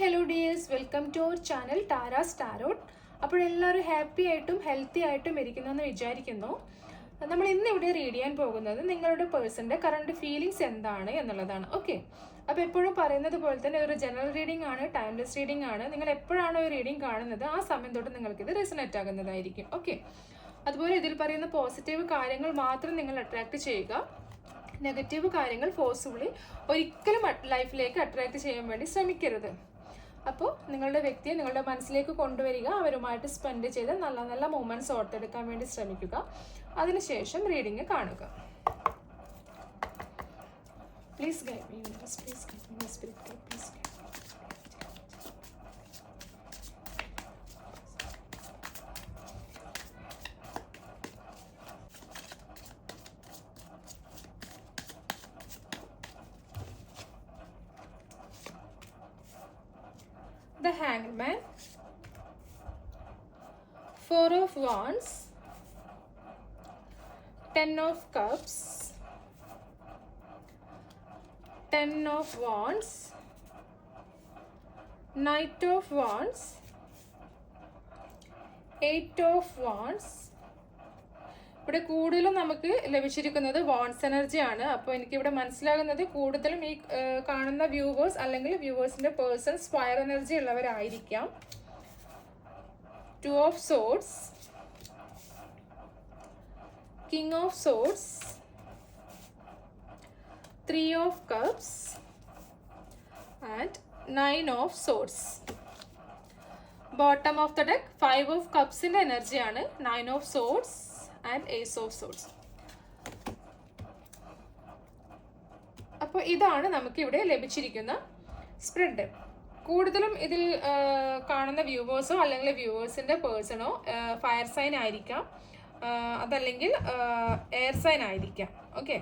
Hello dears welcome to our channel ടാര സ്റ്റാരോട്ട് അപ്പോൾ എല്ലാവരും ഹാപ്പി ആയിട്ടും ഹെൽത്തി ആയിട്ടും ഇരിക്കുന്നെന്ന് വിചാരിക്കുന്നു. നമ്മൾ ഇന്ന് ഇവിടെ റീഡ് ചെയ്യാൻ പോകുന്നത് നിങ്ങളുടെ പേഴ്സന്റെ കറണ്ട് ഫീലിങ്സ് എന്താണ് എന്നുള്ളതാണ്. ഓക്കെ അപ്പോൾ എപ്പോഴും പറയുന്നത് പോലെ തന്നെ ഒരു ജനറൽ റീഡിംഗ് ആണ് ടൈംലെസ് റീഡിംഗ് ആണ്. നിങ്ങൾ എപ്പോഴാണോ ഈ റീഡിംഗ് കാണുന്നത് ആ സമയം തൊട്ട് നിങ്ങൾക്ക് ഇത് റെസനേറ്റ് ആകുന്നതായിരിക്കും. ഓക്കെ അതുപോലെ ഇതിൽ പറയുന്ന പോസിറ്റീവ് കാര്യങ്ങൾ മാത്രം നിങ്ങൾ അട്രാക്ട് ചെയ്യുക. നെഗറ്റീവ് കാര്യങ്ങൾ ഫോഴ്സ്ഫുള്ളി ഒരിക്കലും ലൈഫിലേക്ക് അട്രാക്ട് ചെയ്യാൻ വേണ്ടി ശ്രമിക്കരുത്. അപ്പോൾ നിങ്ങളുടെ വ്യക്തിയെ നിങ്ങളുടെ മനസ്സിലേക്ക് കൊണ്ടുവരിക അവരുമായിട്ട് സ്പെൻഡ് ചെയ്ത് നല്ല നല്ല മൂമെന്റ്സ് ഓർത്തെടുക്കാൻ വേണ്ടി ശ്രമിക്കുക. അതിനുശേഷം റീഡിങ് കാണുക. Please guide me please guide me spirit please the hangman four of wands ten of cups ten of wands knight of wands eight of wands ഇവിടെ കൂടുതലും നമുക്ക് ലഭിച്ചിരിക്കുന്നത് വോൺസ് എനർജി ആണ്. അപ്പോൾ എനിക്കിവിടെ മനസ്സിലാകുന്നത് കൂടുതലും ഈ കാണുന്ന വ്യൂവേഴ്സ് അല്ലെങ്കിൽ വ്യൂവേഴ്സിന്റെ persons fire energy ഉള്ളവരായിരിക്കാം. Two of swords king of swords three of cups and nine of swords bottom of the deck five of കപ്സിന്റെ എനർജിയാണ് nine of swords and ace of swords അപ്പോൾ ഇതാണ് നമുക്ക് ഇവിടെ ലഭിച്ചിരിക്കുന്ന സ്പ്രെഡ് കൂടുതലും ഇതിൽ കാണുന്ന വ്യൂവേഴ്സോ അല്ലെങ്കിൽ വ്യൂവേഴ്സിന്റെ പേഴ്സണോ ഫയർ സൈൻ ആയിരിക്കാം. അതല്ലെങ്കിൽ എയർ സൈൻ ആയിരിക്കാം. ഓക്കെ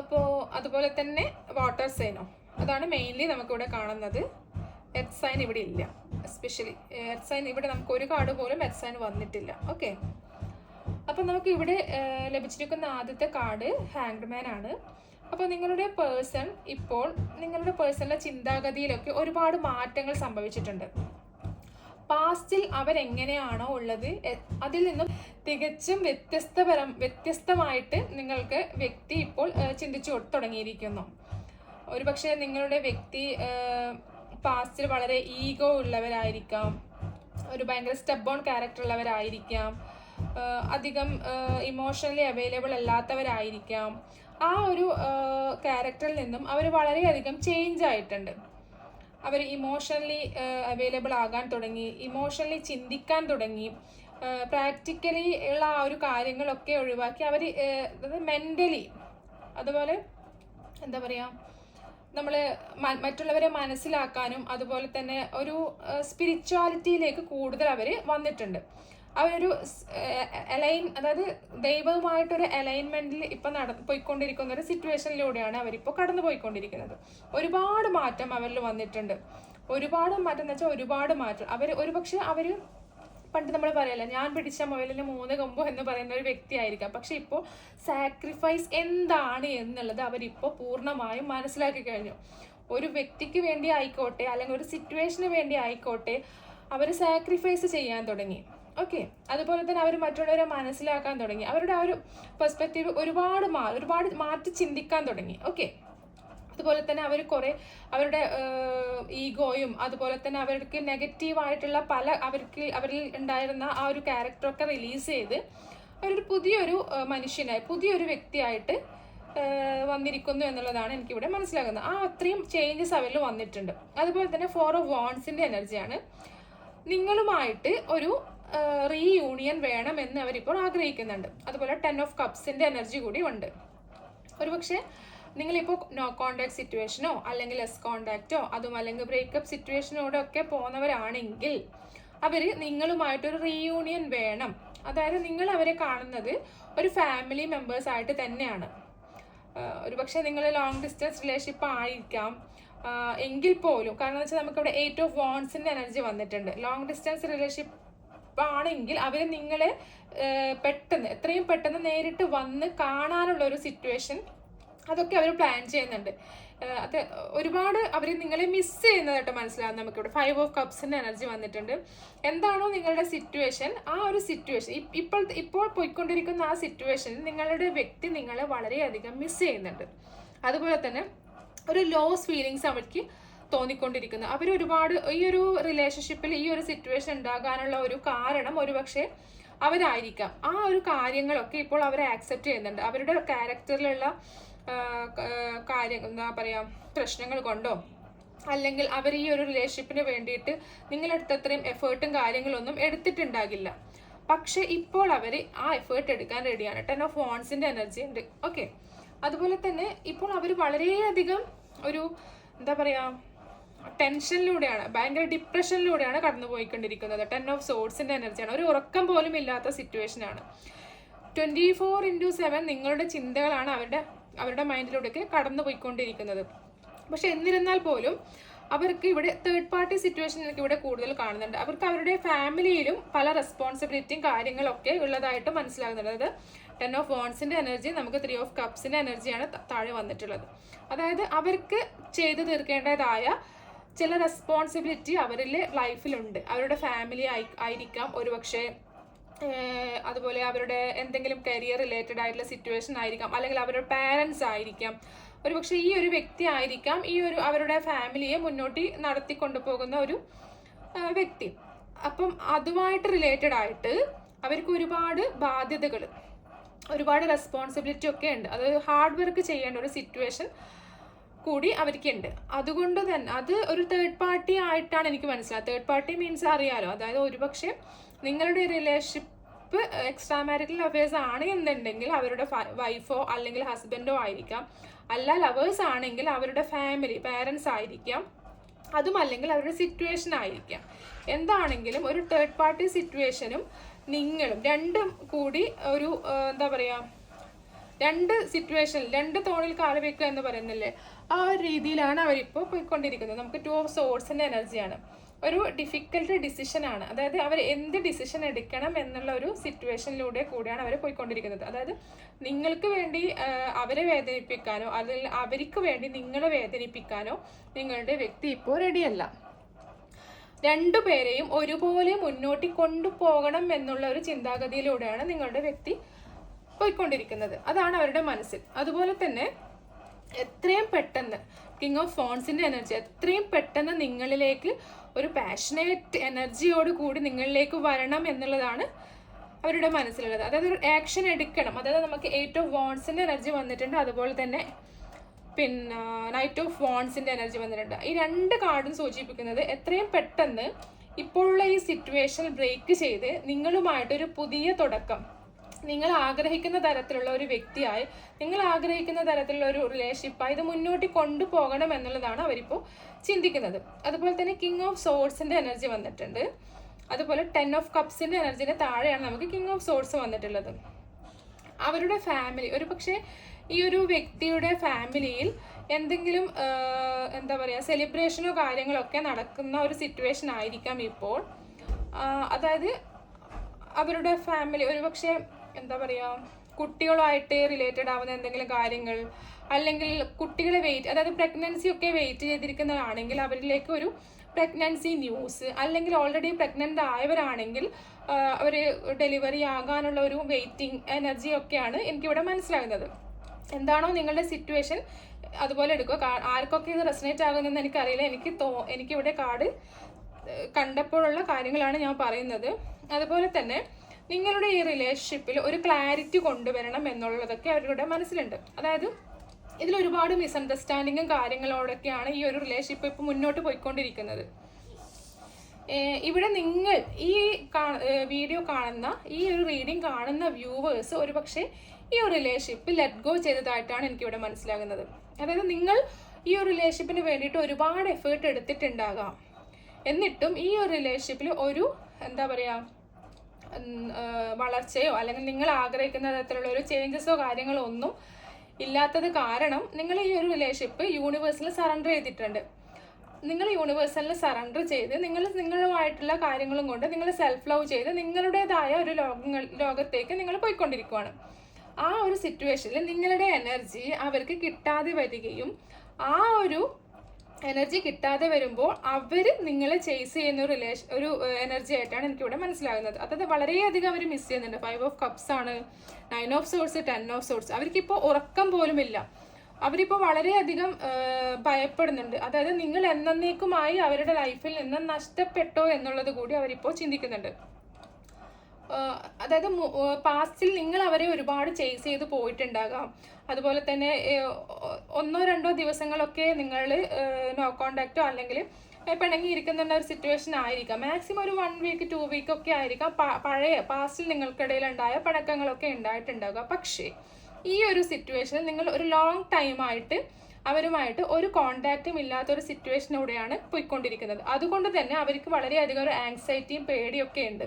അപ്പോൾ അതുപോലെ തന്നെ വാട്ടർ സൈനോ അതാണ് മെയിൻലി നമുക്കിവിടെ കാണുന്നത്. എർത്ത് സൈൻ ഇവിടെ ഇല്ല. എസ്പെഷ്യലി എർത്ത് സൈൻ ഇവിടെ നമുക്ക് ഒരു കാർഡ് പോലും എർത്ത് സൈൻ വന്നിട്ടില്ല. ഓക്കെ. അപ്പം നമുക്ക് ഇവിടെ ലഭിച്ചിരിക്കുന്ന ആദ്യത്തെ കാർഡ് ഹാങ്ഡ് മാൻ ആണ്. അപ്പോൾ നിങ്ങളുടെ പേഴ്സൺ ഇപ്പോൾ നിങ്ങളുടെ പേഴ്സണിലെ ചിന്താഗതിയിലൊക്കെ ഒരുപാട് മാറ്റങ്ങൾ സംഭവിച്ചിട്ടുണ്ട്. പാസ്റ്റിൽ അവരെങ്ങനെയാണോ ഉള്ളത് അതിൽ നിന്നും തികച്ചും വ്യത്യസ്തപരം വ്യത്യസ്തമായിട്ട് നിങ്ങൾക്ക് വ്യക്തി ഇപ്പോൾ ചിന്തിച്ചു തുടങ്ങിയിരിക്കുന്നു. ഒരുപക്ഷെ നിങ്ങളുടെ വ്യക്തി പാസ്റ്റിൽ വളരെ ഈഗോ ഉള്ളവരായിരിക്കാം. ഒരു ഭയങ്കര സ്റ്റെപ്പ് ഓൺ ക്യാരക്ടർ ഉള്ളവരായിരിക്കാം അധികം ഇമോഷണലി അവൈലബിൾ അല്ലാത്തവരായിരിക്കാം. ആ ഒരു ക്യാരക്ടറിൽ നിന്നും അവർ വളരെയധികം ചേഞ്ച് ആയിട്ടുണ്ട്. അവർ ഇമോഷണലി അവൈലബിൾ ആകാൻ തുടങ്ങി ഇമോഷണലി ചിന്തിക്കാൻ തുടങ്ങി പ്രാക്ടിക്കലി ഉള്ള ആ ഒരു കാര്യങ്ങളൊക്കെ ഒഴിവാക്കി അവർ മെന്റലി അതുപോലെ എന്താ പറയുക നമ്മൾ മറ്റുള്ളവരെ മനസ്സിലാക്കാനും അതുപോലെ തന്നെ ഒരു സ്പിരിച്വാലിറ്റിയിലേക്ക് കൂടുതൽ അവർ വന്നിട്ടുണ്ട്. അവരൊരു അലൈൻ അതായത് ദൈവവുമായിട്ടൊരു അലൈൻമെന്റിൽ ഇപ്പം നട പോയിക്കൊണ്ടിരിക്കുന്ന ഒരു സിറ്റുവേഷനിലൂടെയാണ് അവരിപ്പോൾ കടന്നു പോയിക്കൊണ്ടിരിക്കുന്നത്. ഒരുപാട് മാറ്റം അവരിൽ വന്നിട്ടുണ്ട്. ഒരുപാട് മാറ്റം എന്ന് വെച്ചാൽ ഒരുപാട് മാറ്റം. അവർ ഒരുപക്ഷെ അവർ പണ്ട് നമ്മൾ പറയല്ല ഞാൻ പിടിച്ച മുയലിന് മൂന്ന് കൊമ്പോ എന്ന് പറയുന്ന ഒരു വ്യക്തിയായിരിക്കാം. പക്ഷെ ഇപ്പോൾ സാക്രിഫൈസ് എന്താണ് എന്നുള്ളത് അവരിപ്പോൾ പൂർണമായും മനസ്സിലാക്കി കഴിഞ്ഞു. ഒരു വ്യക്തിക്ക് വേണ്ടി ആയിക്കോട്ടെ അല്ലെങ്കിൽ ഒരു സിറ്റുവേഷന് വേണ്ടി ആയിക്കോട്ടെ അവർ സാക്രിഫൈസ് ചെയ്യാൻ തുടങ്ങി. ഓക്കെ അതുപോലെ തന്നെ അവർ മറ്റുള്ളവരെ മനസ്സിലാക്കാൻ തുടങ്ങി. അവരുടെ ആ ഒരു പെർസ്പെക്റ്റീവ് ഒരുപാട് മാ ഒരുപാട് മാറ്റി ചിന്തിക്കാൻ തുടങ്ങി. ഓക്കെ അതുപോലെ തന്നെ അവർ കുറേ അവരുടെ ഈഗോയും അതുപോലെ തന്നെ അവർക്ക് നെഗറ്റീവായിട്ടുള്ള പല അവർക്ക് അവരിൽ ഉണ്ടായിരുന്ന ആ ഒരു ക്യാരക്ടറൊക്കെ റിലീസ് ചെയ്ത് അവരൊരു പുതിയൊരു മനുഷ്യനായി പുതിയൊരു വ്യക്തിയായിട്ട് വന്നിരിക്കുന്നു എന്നുള്ളതാണ് എനിക്കിവിടെ മനസ്സിലാകുന്നത്. ആ അത്രയും ചേഞ്ചസ് അവരിൽ വന്നിട്ടുണ്ട്. അതുപോലെ തന്നെ ഫോർ ഓഫ് വാൺസിന്റെ എനർജിയാണ്. നിങ്ങളുമായിട്ട് ഒരു റീയൂണിയൻ വേണമെന്ന് അവരിപ്പോൾ ആഗ്രഹിക്കുന്നുണ്ട്. അതുപോലെ ടെൻ ഓഫ് കപ്സിന്റെ എനർജി കൂടി ഉണ്ട്. ഒരുപക്ഷെ നിങ്ങളിപ്പോൾ നോ കോണ്ടാക്ട് സിറ്റുവേഷനോ അല്ലെങ്കിൽ ലെസ് കോണ്ടാക്റ്റോ അതും അല്ലെങ്കിൽ ബ്രേക്കപ്പ് സിറ്റുവേഷനോടൊക്കെ പോകുന്നവരാണെങ്കിൽ അവർ നിങ്ങളുമായിട്ടൊരു റീയൂണിയൻ വേണം. അതായത് നിങ്ങൾ അവരെ കാണുന്നത് ഒരു ഫാമിലി മെമ്പേഴ്സ് ആയിട്ട് തന്നെയാണ്. ഒരു പക്ഷേ നിങ്ങൾ ലോങ് ഡിസ്റ്റൻസ് റിലേഷൻഷിപ്പ് ആയിരിക്കാം. എങ്കിൽ പോലും കാരണം എന്ന് വെച്ചാൽ നമുക്കിവിടെ എയ്റ്റ് ഓഫ് വോൺസിന്റെ എനർജി വന്നിട്ടുണ്ട്. ലോങ് ഡിസ്റ്റൻസ് റിലേഷൻഷിപ്പ് ആണെങ്കിൽ അവർ നിങ്ങളെ പെട്ടെന്ന് എത്രയും പെട്ടെന്ന് നേരിട്ട് വന്ന് കാണാനുള്ള ഒരു സിറ്റുവേഷൻ അതൊക്കെ അവർ പ്ലാൻ ചെയ്യുന്നുണ്ട്. അത് ഒരുപാട് അവർ നിങ്ങളെ മിസ് ചെയ്യുന്നതായിട്ട് മനസ്സിലാകും നമുക്കിവിടെ. ഫൈവ് ഓഫ് കപ്സിന്റെ എനർജി വന്നിട്ടുണ്ട്. എന്താണോ നിങ്ങളുടെ സിറ്റുവേഷൻ ആ ഒരു സിറ്റുവേഷൻ ഇപ്പോൾ ഇപ്പോൾ പോയിക്കൊണ്ടിരിക്കുന്ന ആ സിറ്റുവേഷനിൽ നിങ്ങളുടെ വ്യക്തി നിങ്ങളെ വളരെയധികം മിസ് ചെയ്യുന്നുണ്ട്. അതുപോലെ തന്നെ ഒരു ലോസ് ഫീലിങ്സ് അവർക്ക് തോന്നിക്കൊണ്ടിരിക്കുന്നു. അവർ ഒരുപാട് ഈ ഒരു റിലേഷൻഷിപ്പിൽ ഈ ഒരു സിറ്റുവേഷൻ ഉണ്ടാകാനുള്ള ഒരു കാരണം ഒരുപക്ഷെ അവരായിരിക്കാം. ആ ഒരു കാര്യങ്ങളൊക്കെ ഇപ്പോൾ അവർ ആക്സെപ്റ്റ് ചെയ്യുന്നുണ്ട്. അവരുടെ ക്യാരക്ടറിലുള്ള കാര്യം എന്താ പറയുക പ്രശ്നങ്ങൾ കൊണ്ടോ? അല്ലെങ്കിൽ അവർ ഈ ഒരു റിലേഷൻഷിപ്പിന് വേണ്ടിയിട്ട് നിങ്ങളെടുത്ത് അത്രയും എഫേർട്ടും കാര്യങ്ങളൊന്നും എടുത്തിട്ടുണ്ടാകില്ല. പക്ഷേ ഇപ്പോൾ അവർ ആ എഫേർട്ട് എടുക്കാൻ റെഡിയാണ് ടെൻ ഓഫ് വോൺസിന്റെ എനർജി ഉണ്ട്. ഓക്കെ അതുപോലെ തന്നെ ഇപ്പോൾ അവർ വളരെയധികം ഒരു എന്താ പറയുക ടെൻഷനിലൂടെയാണ് ഭയങ്കര ഡിപ്രഷനിലൂടെയാണ് കടന്നു പോയിക്കൊണ്ടിരിക്കുന്നത് ടെൻ ഓഫ് സോഡ്സിന്റെ എനർജിയാണ് ഒരു ഉറക്കം പോലും ഇല്ലാത്ത സിറ്റുവേഷനാണ് ട്വന്റി ഫോർ ഇന്റു സെവൻ നിങ്ങളുടെ ചിന്തകളാണ് അവരുടെ അവരുടെ മൈൻഡിലൂടെയൊക്കെ കടന്നു പോയിക്കൊണ്ടിരിക്കുന്നത് പക്ഷെ എന്നിരുന്നാൽ പോലും അവർക്ക് ഇവിടെ തേർഡ് പാർട്ടി സിറ്റുവേഷൻ എനിക്ക് ഇവിടെ കൂടുതൽ കാണുന്നുണ്ട്. അവർക്ക് അവരുടെ ഫാമിലിയിലും പല റെസ്പോൺസിബിലിറ്റിയും കാര്യങ്ങളൊക്കെ ഉള്ളതായിട്ട് മനസ്സിലാകുന്നുണ്ട്. അതായത് ടെൻ ഓഫ് വോൺസിന്റെ എനർജി നമുക്ക് ത്രീ ഓഫ് കപ്സിന്റെ എനർജിയാണ് താഴെ വന്നിട്ടുള്ളത്. അതായത് അവർക്ക് ചെയ്തു തീർക്കേണ്ടതായ ചില റെസ്പോൺസിബിലിറ്റി അവരിലെ ലൈഫിലുണ്ട് അവരുടെ ഫാമിലി ആയി ആയിരിക്കാം ഒരുപക്ഷെ അതുപോലെ അവരുടെ എന്തെങ്കിലും കരിയർ റിലേറ്റഡ് ആയിട്ടുള്ള സിറ്റുവേഷൻ ആയിരിക്കാം. അല്ലെങ്കിൽ അവരുടെ പാരൻസ് ആയിരിക്കാം. ഒരുപക്ഷെ ഈ ഒരു വ്യക്തി ആയിരിക്കാം ഈ ഒരു അവരുടെ ഫാമിലിയെ മുന്നോട്ട് നടത്തി കൊണ്ടുപോകുന്ന ഒരു വ്യക്തി. അപ്പം അതുമായിട്ട് റിലേറ്റഡ് ആയിട്ട് അവർക്ക് ഒരുപാട് ബാധ്യതകൾ ഒരുപാട് റെസ്പോൺസിബിലിറ്റി ഒക്കെ ഉണ്ട്. അത് ഹാർഡ് വർക്ക് ചെയ്യേണ്ട ഒരു സിറ്റുവേഷൻ കൂടി അവർക്കുണ്ട്. അതുകൊണ്ട് തന്നെ അത് ഒരു തേർഡ് പാർട്ടി ആയിട്ടാണ് എനിക്ക് മനസ്സിലായത് തേർഡ് പാർട്ടി മീൻസ് അറിയാലോ. അതായത് ഒരുപക്ഷെ നിങ്ങളുടെ റിലേഷൻഷിപ്പ് എക്സ്ട്രാ മാരിറ്റൽ അഫയേഴ്സ് ആണ് എന്നുണ്ടെങ്കിൽ അവരുടെ വൈഫോ അല്ലെങ്കിൽ ഹസ്ബൻഡോ ആയിരിക്കാം. അല്ല ലവേഴ്സ് ആണെങ്കിൽ അവരുടെ ഫാമിലി പാരൻസ് ആയിരിക്കാം. അതും അല്ലെങ്കിൽ അവരുടെ സിറ്റുവേഷൻ ആയിരിക്കാം. എന്താണെങ്കിലും ഒരു തേർഡ് പാർട്ടി സിറ്റുവേഷനും നിങ്ങളും രണ്ടും കൂടി ഒരു എന്താ പറയാ രണ്ട് സിറ്റുവേഷൻ രണ്ട് തോണിൽ കാൽ വെക്കുക എന്ന് പറയുന്നില്ലേ? ആ ഒരു രീതിയിലാണ് അവരിപ്പോൾ പോയിക്കൊണ്ടിരിക്കുന്നത്. നമുക്ക് ടു ഓഫ് സോഴ്സിന്റെ എനർജിയാണ് ഒരു ഡിഫിക്കൽട്ട് ആണ്. അതായത് അവർ എന്ത് ഡിസിഷൻ എടുക്കണം എന്നുള്ള ഒരു സിറ്റുവേഷനിലൂടെ കൂടിയാണ് അവർ പോയിക്കൊണ്ടിരിക്കുന്നത്. അതായത് നിങ്ങൾക്ക് വേണ്ടി അവരെ വേദനിപ്പിക്കാനോ അല്ലെങ്കിൽ അവർക്ക് വേണ്ടി നിങ്ങളെ വേദനിപ്പിക്കാനോ നിങ്ങളുടെ വ്യക്തി ഇപ്പോൾ റെഡിയല്ല രണ്ടുപേരെയും ഒരുപോലെ മുന്നോട്ട് കൊണ്ടുപോകണം എന്നുള്ള ഒരു ചിന്താഗതിയിലൂടെയാണ് നിങ്ങളുടെ വ്യക്തി പോയിക്കൊണ്ടിരിക്കുന്നത്. അതാണ് അവരുടെ മനസ്സിൽ. അതുപോലെ തന്നെ എത്രയും പെട്ടെന്ന് കിങ് ഓഫ് ഫോൺസിന്റെ എനർജി എത്രയും പെട്ടെന്ന് നിങ്ങളിലേക്ക് ഒരു പാഷനേറ്റ് എനർജിയോട് കൂടി നിങ്ങളിലേക്ക് വരണം എന്നുള്ളതാണ് അവരുടെ മനസ്സിലുള്ളത്. അതായത് ഒരു ആക്ഷൻ എടുക്കണം. അതായത് നമുക്ക് എയ്റ്റ് ഓഫ് വോൺസിന്റെ എനർജി വന്നിട്ടുണ്ട്. അതുപോലെ തന്നെ പിന്നെ നൈറ്റ് ഓഫ് വോൺസിന്റെ എനർജി വന്നിട്ടുണ്ട്. ഈ രണ്ട് കാർഡും സൂചിപ്പിക്കുന്നത് എത്രയും പെട്ടെന്ന് ഇപ്പോഴുള്ള ഈ സിറ്റുവേഷൻ ബ്രേക്ക് ചെയ്ത് നിങ്ങളുമായിട്ടൊരു പുതിയ തുടക്കം നിങ്ങൾ ആഗ്രഹിക്കുന്ന തരത്തിലുള്ള ഒരു വ്യക്തിയായി നിങ്ങൾ ആഗ്രഹിക്കുന്ന തരത്തിലുള്ള ഒരു റിലേഷൻഷിപ്പായി ഇത് മുന്നോട്ട് കൊണ്ടുപോകണം എന്നുള്ളതാണ് അവരിപ്പോൾ ചിന്തിക്കുന്നത്. അതുപോലെ തന്നെ കിങ് ഓഫ് സോഴ്സിന്റെ എനർജി വന്നിട്ടുണ്ട്. അതുപോലെ ടെൻ ഓഫ് കപ്സിന്റെ എനർജിന്റെ താഴെയാണ് നമുക്ക് കിങ് ഓഫ് സോഴ്സ് വന്നിട്ടുള്ളത്. അവരുടെ ഫാമിലി ഒരു പക്ഷേ ഈ ഒരു വ്യക്തിയുടെ ഫാമിലിയിൽ എന്തെങ്കിലും എന്താ പറയുക സെലിബ്രേഷനോ കാര്യങ്ങളോ ഒക്കെ നടക്കുന്ന ഒരു സിറ്റുവേഷൻ ആയിരിക്കാം ഇപ്പോൾ. അതായത് അവരുടെ ഫാമിലി ഒരുപക്ഷെ എന്താ പറയുക കുട്ടികളുമായിട്ട് റിലേറ്റഡ് ആവുന്ന എന്തെങ്കിലും കാര്യങ്ങൾ അല്ലെങ്കിൽ കുട്ടികളെ വെയിറ്റ് അതായത് പ്രഗ്നൻസി ഒക്കെ വെയിറ്റ് ചെയ്തിരിക്കുന്നതാണെങ്കിൽ അവരിലേക്ക് ഒരു പ്രഗ്നൻസി ന്യൂസ് അല്ലെങ്കിൽ ഓൾറെഡി പ്രഗ്നന്റ് ആയവരാണെങ്കിൽ അവർ ഡെലിവറി ആകാനുള്ള ഒരു വെയിറ്റിംഗ് എനർജി ഒക്കെയാണ് എനിക്കിവിടെ മനസ്സിലാകുന്നത്. എന്താണോ നിങ്ങളുടെ സിറ്റുവേഷൻ അതുപോലെ എടുക്കുക. ആർക്കൊക്കെ ഇത് റെസനേറ്റ് ആകുന്നതെന്ന് എനിക്കറിയില്ല. എനിക്ക് തോ എനിക്കിവിടെ കാർഡ് കണ്ടപ്പോഴുള്ള കാര്യങ്ങളാണ് ഞാൻ പറയുന്നത്. അതുപോലെ തന്നെ നിങ്ങളുടെ ഈ റിലേഷൻഷിപ്പിൽ ഒരു ക്ലാരിറ്റി കൊണ്ടുവരണം എന്നുള്ളതൊക്കെ അവരുടെ മനസ്സിലുണ്ട്. അതായത് ഇതിൽ ഒരുപാട് മിസ്അണ്ടർസ്റ്റാൻഡിങ്ങും കാര്യങ്ങളോടൊക്കെയാണ് ഈ ഒരു റിലേഷൻഷിപ്പ് ഇപ്പോൾ മുന്നോട്ട് പോയിക്കൊണ്ടിരിക്കുന്നത്. ഇവിടെ നിങ്ങൾ ഈ വീഡിയോ കാണുന്ന ഈ ഒരു റീഡിങ് കാണുന്ന വ്യൂവേഴ്സ് ഒരുപക്ഷെ ഈ ഒരു റിലേഷൻഷിപ്പ് ലെറ്റ് ഗോ ചെയ്തതായിട്ടാണ് എനിക്കിവിടെ മനസ്സിലാകുന്നത്. അതായത് നിങ്ങൾ ഈ ഒരു റിലേഷൻഷിപ്പിന് വേണ്ടിയിട്ട് ഒരുപാട് എഫേർട്ട് എടുത്തിട്ടുണ്ടാകാം. എന്നിട്ടും ഈ ഒരു റിലേഷൻഷിപ്പിൽ ഒരു എന്താ പറയുക വളർച്ചയോ അല്ലെങ്കിൽ നിങ്ങൾ ആഗ്രഹിക്കുന്ന തരത്തിലുള്ള ഒരു ചേഞ്ചസോ കാര്യങ്ങളോ ഒന്നും ഇല്ലാത്തത് കാരണം നിങ്ങൾ ഈ ഒരു റിലേഷൻഷിപ്പ് യൂണിവേഴ്സിൽ സറണ്ടർ ചെയ്തിട്ടുണ്ട്. നിങ്ങൾ യൂണിവേഴ്സലിന് സറണ്ടർ ചെയ്ത് നിങ്ങൾ നിങ്ങളുമായിട്ടുള്ള കാര്യങ്ങളും കൊണ്ട് നിങ്ങൾ സെൽഫ് ലവ് ചെയ്ത് നിങ്ങളുടേതായ ഒരു ലോകങ്ങൾ ലോകത്തേക്ക് നിങ്ങൾ പോയിക്കൊണ്ടിരിക്കുകയാണ് ആ ഒരു സിറ്റുവേഷനിൽ നിങ്ങളുടെ എനർജി അവർക്ക് കിട്ടാതെ വരികയും ആ ഒരു എനർജി കിട്ടാതെ വരുമ്പോൾ അവർ നിങ്ങളെ ചേസ് ചെയ്യുന്ന ഒരു റിലേഷൻ ഒരു എനർജി ആയിട്ടാണ് എനിക്കിവിടെ മനസ്സിലാകുന്നത്. അതായത് വളരെയധികം അവർ മിസ് ചെയ്യുന്നുണ്ട്. ഫൈവ് ഓഫ് കപ്സ് ആണ് nine of swords ten of swords അവർക്കിപ്പോൾ ഉറക്കം പോലുമില്ല അവരിപ്പോൾ വളരെയധികം ഭയപ്പെടുന്നുണ്ട്. അതായത് നിങ്ങൾ എന്നേക്കുമായി അവരുടെ ലൈഫിൽ നിന്ന് നഷ്ടപ്പെട്ടോ എന്നുള്ളത് കൂടി അവരിപ്പോൾ ചിന്തിക്കുന്നുണ്ട്. അതായത് പാസ്റ്റിൽ നിങ്ങൾ അവരെ ഒരുപാട് ചേസ് ചെയ്ത് പോയിട്ടുണ്ടാകാം. അതുപോലെ തന്നെ ഒന്നോ രണ്ടോ ദിവസങ്ങളൊക്കെ നിങ്ങൾ നോ കോണ്ടാക്റ്റോ അല്ലെങ്കിൽ പിണങ്ങി ഇരിക്കുന്ന ഒരു സിറ്റുവേഷൻ ആയിരിക്കാം. മാക്സിമം ഒരു വൺ വീക്ക് ടു വീക്ക് ഒക്കെ ആയിരിക്കാം. പഴയ പാസ്റ്റിൽ നിങ്ങൾക്കിടയിൽ ഉണ്ടായ പഴക്കങ്ങളൊക്കെ ഉണ്ടായിട്ടുണ്ടാകുക പക്ഷേ ഈ ഒരു സിറ്റുവേഷനിൽ നിങ്ങൾ ഒരു ലോങ് ടൈമായിട്ട് അവരുമായിട്ട് ഒരു കോണ്ടാക്റ്റും ഇല്ലാത്തൊരു സിറ്റുവേഷനിലൂടെയാണ് പോയിക്കൊണ്ടിരിക്കുന്നത്. അതുകൊണ്ട് തന്നെ അവർക്ക് വളരെയധികം ഒരു ആങ്സൈറ്റിയും പേടിയൊക്കെ ഉണ്ട്.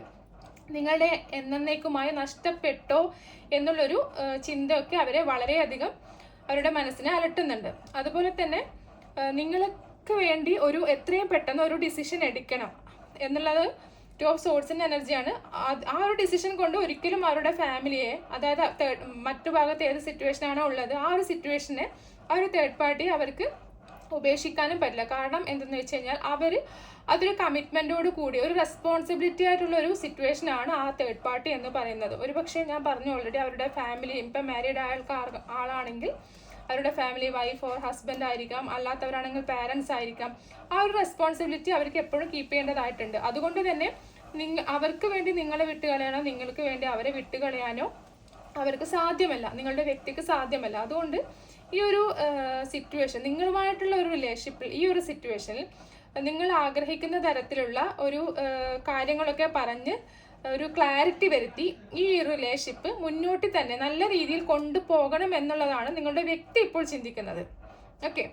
നിങ്ങളുടെ എന്നേക്കുമായി നഷ്ടപ്പെട്ടോ എന്നുള്ളൊരു ചിന്തയൊക്കെ അവരെ വളരെയധികം അവരുടെ മനസ്സിനെ അലട്ടുന്നുണ്ട്. അതുപോലെ തന്നെ നിങ്ങൾക്ക് വേണ്ടി ഒരു എത്രയും പെട്ടെന്ന് ഒരു ഡിസിഷൻ എടുക്കണം എന്നുള്ളത് ടു ഓഫ് സോഴ്സിന്റെ എനർജിയാണ് ആ ഒരു ഡിസിഷൻ കൊണ്ട് ഒരിക്കലും അവരുടെ ഫാമിലിയെ അതായത് മറ്റു ഭാഗത്ത് ഏത് സിറ്റുവേഷനാണോ ഉള്ളത് ആ ഒരു സിറ്റുവേഷനെ ആ ഒരു തേർഡ് പാർട്ടി അവർക്ക് ഉപേക്ഷിക്കാനും പറ്റില്ല. കാരണം എന്തെന്ന് വെച്ച് കഴിഞ്ഞാൽ അവർ അതൊരു കമ്മിറ്റ്മെന്റോട് കൂടി ഒരു റെസ്പോൺസിബിലിറ്റി ആയിട്ടുള്ള ഒരു സിറ്റുവേഷൻ ആണ് ആ തേർഡ് പാർട്ടി എന്ന് പറയുന്നത്. ഒരു പക്ഷേ ഞാൻ പറഞ്ഞു ഓൾറെഡി അവരുടെ ഫാമിലി ഇപ്പം മാരീഡ് ആൾക്കാർ ആളാണെങ്കിൽ അവരുടെ ഫാമിലി വൈഫ് ഓർ ഹസ്ബൻഡ് ആയിരിക്കാം അല്ലാത്തവരാണെങ്കിൽ പാരൻസ് ആയിരിക്കാം. ആ ഒരു റെസ്പോൺസിബിലിറ്റി അവർക്ക് എപ്പോഴും കീപ്പ് ചെയ്യേണ്ടതായിട്ടുണ്ട്. അതുകൊണ്ട് തന്നെ നിങ്ങ അവർക്ക് വേണ്ടി നിങ്ങളെ വിട്ടുകളയാനോ നിങ്ങൾക്ക് വേണ്ടി അവരെ വിട്ടുകളയാനോ അവർക്ക് സാധ്യമല്ല. നിങ്ങളുടെ വ്യക്തിക്ക് സാധ്യമല്ല. അതുകൊണ്ട് ഈ ഒരു സിറ്റുവേഷൻ നിങ്ങളുമായിട്ടുള്ള ഒരു റിലേഷൻഷിപ്പിൽ ഈ ഒരു സിറ്റുവേഷനിൽ നിങ്ങൾ ആഗ്രഹിക്കുന്ന തരത്തിലുള്ള ഒരു കാര്യങ്ങളൊക്കെ പറഞ്ഞ് ഒരു ക്ലാരിറ്റി വരുത്തി ഈ റിലേഷൻഷിപ്പ് മുന്നോട്ടി തന്നെ നല്ല രീതിയിൽ കൊണ്ടുപോകണം എന്നുള്ളതാണ് നിങ്ങളുടെ വ്യക്തി ഇപ്പോൾ ചിന്തിക്കുന്നത്. ഓക്കെ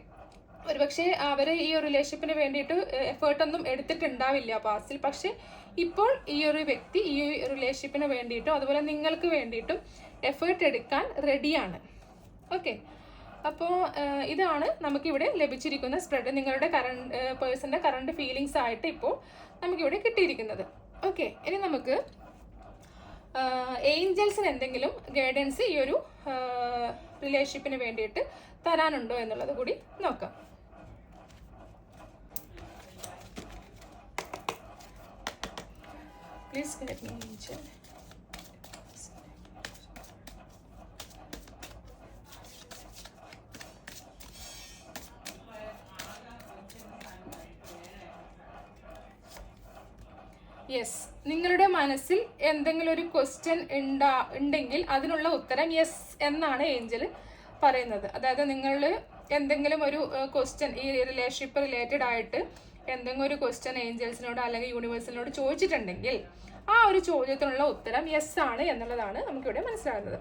ഒരുപക്ഷെ അവർ ഈ റിലേഷൻഷിപ്പിന് വേണ്ടിയിട്ട് എഫേർട്ടൊന്നും എടുത്തിട്ടുണ്ടാവില്ല പാസ്റ്റിൽ പക്ഷേ ഇപ്പോൾ ഈ ഒരു വ്യക്തി ഈ റിലേഷൻഷിപ്പിന് വേണ്ടിയിട്ടും അതുപോലെ നിങ്ങൾക്ക് വേണ്ടിയിട്ടും എഫേർട്ട് എടുക്കാൻ റെഡിയാണ് ഓക്കെ അപ്പോൾ ഇതാണ് നമുക്കിവിടെ ലഭിച്ചിരിക്കുന്ന സ്പ്രെഡ് നിങ്ങളുടെ കറണ്ട് പേഴ്സന്റെ കറണ്ട് ഫീലിങ്സ് ആയിട്ട് ഇപ്പോൾ നമുക്കിവിടെ കിട്ടിയിരിക്കുന്നത്. ഓക്കെ ഇനി നമുക്ക് ഏഞ്ചൽസിന് എന്തെങ്കിലും ഗൈഡൻസ് ഈ ഒരു റിലേഷൻഷിപ്പിന് വേണ്ടിയിട്ട് തരാനുണ്ടോ എന്നുള്ളത് കൂടി നോക്കാം. Please guide me angel yes നിങ്ങളുടെ മനസ്സിൽ എന്തെങ്കിലും ഒരു ക്വസ്റ്റ്യൻ ഉണ്ടാ ഉണ്ടെങ്കിൽ അതിനുള്ള ഉത്തരം യെസ് എന്നാണ് ഏഞ്ചൽ പറയുന്നത്. അതായത് നിങ്ങൾ എന്തെങ്കിലും ഒരു ക്വസ്റ്റ്യൻ ഈ റിലേഷൻഷിപ്പ് റിലേറ്റഡ് ആയിട്ട് എന്തെങ്കിലും ഒരു ക്വസ്റ്റ്യൻ ഏഞ്ചൽസിനോട് അല്ലെങ്കിൽ യൂണിവേഴ്സിനോട് ചോദിച്ചിട്ടുണ്ടെങ്കിൽ ആ ഒരു ചോദ്യത്തിനുള്ള ഉത്തരം യെസ് ആണ് എന്നുള്ളതാണ് നമുക്കിവിടെ മനസ്സിലാകുന്നത്.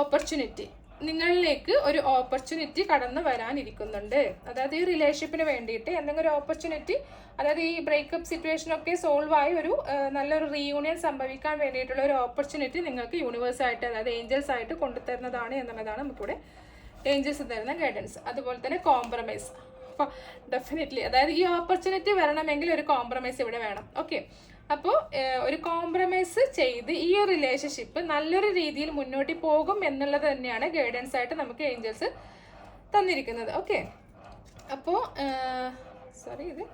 ഓപ്പർച്യൂണിറ്റി നിങ്ങളിലേക്ക് ഒരു ഓപ്പർച്യൂണിറ്റി കടന്നു വരാനിരിക്കുന്നുണ്ട്. അതായത് ഈ റിലേഷൻഷിപ്പിന് വേണ്ടിയിട്ട് എന്തെങ്കിലും ഒരു ഓപ്പർച്യൂണിറ്റി അതായത് ഈ ബ്രേക്കപ്പ് സിറ്റുവേഷൻ ഒക്കെ സോൾവ് ആയി ഒരു നല്ലൊരു റീയൂണിയൻ സംഭവിക്കാൻ വേണ്ടിയിട്ടുള്ള ഒരു ഓപ്പർച്യൂണിറ്റി നിങ്ങൾക്ക് യൂണിവേഴ്സായിട്ട് അതായത് ഏഞ്ചൽസ് ആയിട്ട് കൊണ്ടുതരുന്നതാണ് എന്നുള്ളതാണ് നമുക്കിവിടെ ഏഞ്ചൽസ് തരുന്ന ഗൈഡൻസ് അതുപോലെ തന്നെ കോംപ്രമൈസ് ഡെഫിനറ്റ്ലി അതായത് ഈ ഓപ്പർച്യൂണിറ്റി വരണമെങ്കിൽ ഒരു കോംപ്രമൈസ് ഇവിടെ വേണം. ഓക്കെ അപ്പോൾ ഒരു കോംപ്രമൈസ് ചെയ്ത് ഈ ഒരു റിലേഷൻഷിപ്പ് നല്ലൊരു രീതിയിൽ മുന്നോട്ട് പോകും എന്നുള്ളത് തന്നെയാണ് ഗൈഡൻസ് ആയിട്ട് നമുക്ക് ഏഞ്ചൽസ് തന്നിരിക്കുന്നത്. ഓക്കെ അപ്പോൾ സോറി ഇത്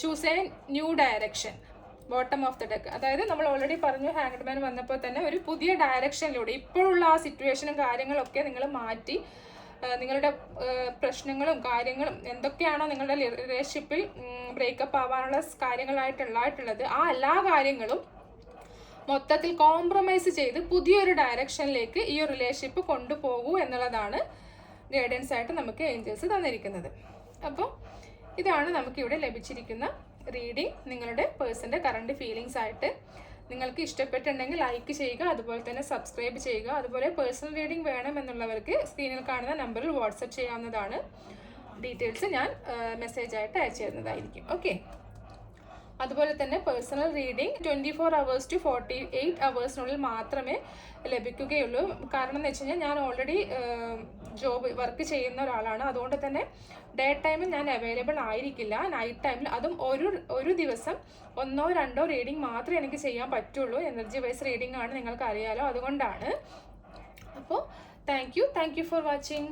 choose a new direction bottom of the deck അതായത് നമ്മൾ ഓൾറെഡി പറഞ്ഞു ഹാങ്ഡ്മാൻ വന്നപ്പോൾ തന്നെ ഒരു പുതിയ ഡയറക്ഷനിലൂടെ ഇപ്പോഴുള്ള ആ സിറ്റുവേഷനും കാര്യങ്ങളൊക്കെ നിങ്ങൾ മാറ്റി നിങ്ങളുടെ പ്രശ്നങ്ങളും കാര്യങ്ങളും എന്തൊക്കെയാണോ നിങ്ങളുടെ റിലേഷൻഷിപ്പിൽ ബ്രേക്കപ്പ് ആവാനുള്ള കാര്യങ്ങളായിട്ടുള്ളതായിട്ടുള്ളത് ആ എല്ലാ കാര്യങ്ങളും മൊത്തത്തിൽ കോംപ്രമൈസ് ചെയ്ത് പുതിയൊരു ഡയറക്ഷനിലേക്ക് ഈ ഒരു റിലേഷൻഷിപ്പ് കൊണ്ടുപോകൂ എന്നുള്ളതാണ് ഗൈഡൻസ് ആയിട്ട് നമുക്ക് ഏഞ്ചൽസ് തന്നിരിക്കുന്നത്. അപ്പോൾ ഇതാണ് നമുക്കിവിടെ ലഭിച്ചിരിക്കുന്ന റീഡിംഗ് നിങ്ങളുടെ പേഴ്സന്റെ കറണ്ട് ഫീലിങ്സ് ആയിട്ട് നിങ്ങൾക്ക് ഇഷ്ടപ്പെട്ടിട്ടുണ്ടെങ്കിൽ ലൈക്ക് ചെയ്യുക അതുപോലെ തന്നെ സബ്സ്ക്രൈബ് ചെയ്യുക അതുപോലെ പേഴ്സണൽ റീഡിംഗ് വേണമെന്നുള്ളവർക്ക് സ്ക്രീനിൽ കാണുന്ന നമ്പറിൽ വാട്സപ്പ് ചെയ്യാവുന്നതാണ്. ഡീറ്റെയിൽസ് ഞാൻ മെസ്സേജായിട്ട് അയച്ചു തരുന്നതായിരിക്കും ഓക്കെ അതുപോലെ തന്നെ personal reading twenty four hours to forty eight അവേഴ്സിനുള്ളിൽ മാത്രമേ ലഭിക്കുകയുള്ളൂ. കാരണം എന്ന് വെച്ച് കഴിഞ്ഞാൽ ഞാൻ ഓൾറെഡി ജോബ് വർക്ക് ചെയ്യുന്ന ഒരാളാണ്. അതുകൊണ്ട് തന്നെ ഡേ ടൈമിൽ ഞാൻ അവൈലബിൾ ആയിരിക്കില്ല. നൈറ്റ് ടൈമിൽ അതും ഒരു ഒരു ദിവസം ഒന്നോ രണ്ടോ റീഡിംഗ് മാത്രമേ എനിക്ക് ചെയ്യാൻ പറ്റുള്ളൂ. എനർജി വൈസ് റീഡിംഗ് ആണ് നിങ്ങൾക്ക് അറിയാലോ അതുകൊണ്ടാണ്. അപ്പോൾ thank you thank you for watching